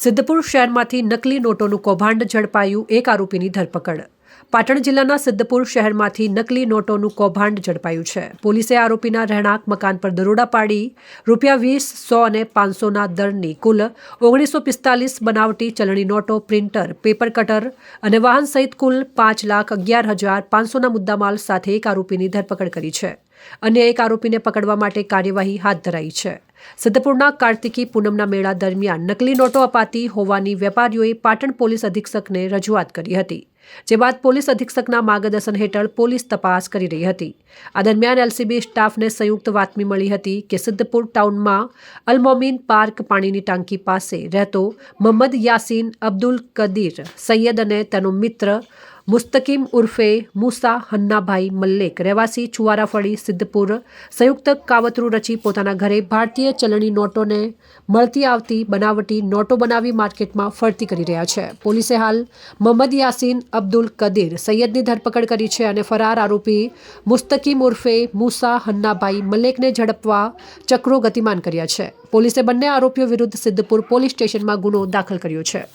સિદ્ધપુર શહેરમાંથી નકલી નોટોનું કૌભાંડ ઝડપાયું એક આરોપીની ધરપકડ. પાટણ જિલ્લાના સિદ્ધપુર શહેરમાંથી નકલી નોટોનું કૌભાંડ ઝડપાયું છે. પોલીસે આરોપીના રહેણાંક મકાન પર દરોડા પાડી, રૂપિયા વીસ, સો અને પાંચસોના દરની કુલ ઓગણીસો પિસ્તાલીસ બનાવટી ચલણી નોટો, પ્રિન્ટર, પેપર કટર અને વાહન સહિત કુલ પાંચ લાખ અગિયાર હજાર પાંચસોના મુદ્દામાલ સાથે એક આરોપીની ધરપકડ કરી છે. અન્ય એક આરોપીને પકડવા માટે કાર્યવાહી હાથ ધરાઈ છે. સિદ્ધપુરના કાર્તિકી પૂનમના મેળા દરમિયાન નકલી નોટો અપાતી હોવાની વેપારીઓએ પાટણ પોલીસ અધિક્ષકને રજૂઆત કરી હતી, જે બાદ પોલીસ અધિક્ષકના માર્ગદર્શન હેઠળ પોલીસ તપાસ કરી રહી હતી. આ દરમિયાન એલસીબી સ્ટાફને સંયુક્ત બાતમી મળી હતી કે સિદ્ધપુર ટાઉનમાં અલમોમીન પાર્ક પાણીની ટાંકી પાસે રહેતો મોહમ્મદ યાસીન અબ્દુલ કદીર સૈયદ અને તેનો મિત્ર મુસ્તકીમ ઉર્ફે મુસા હન્નાભાઈ મલ્લેક, રહેવાસી ચુવારાફળી સિદ્ધપુર, સંયુક્ત કાવતરું રચી પોતાના ઘરે ભારતીય ચલણી નોટોને મળતી આવતી બનાવટી નોટો બનાવી માર્કેટમાં ફરતી કરી રહ્યા છે. પોલીસે હાલ મોહમ્મદ યાસીન, અબ્દુલ કદીર સૈયદની ધરપકડ કરી છે અને ફરાર આરોપી મુસ્તકીમ ઉર્ફે મુસા હન્નાભાઈ મલ્લેકને ઝડપવા ચક્રો ગતિમાન કર્યા છે. પોલીસે બંને આરોપીઓ વિરુદ્ધ સિદ્ધપુર પોલીસ સ્ટેશનમાં ગુનો દાખલ કર્યો છે.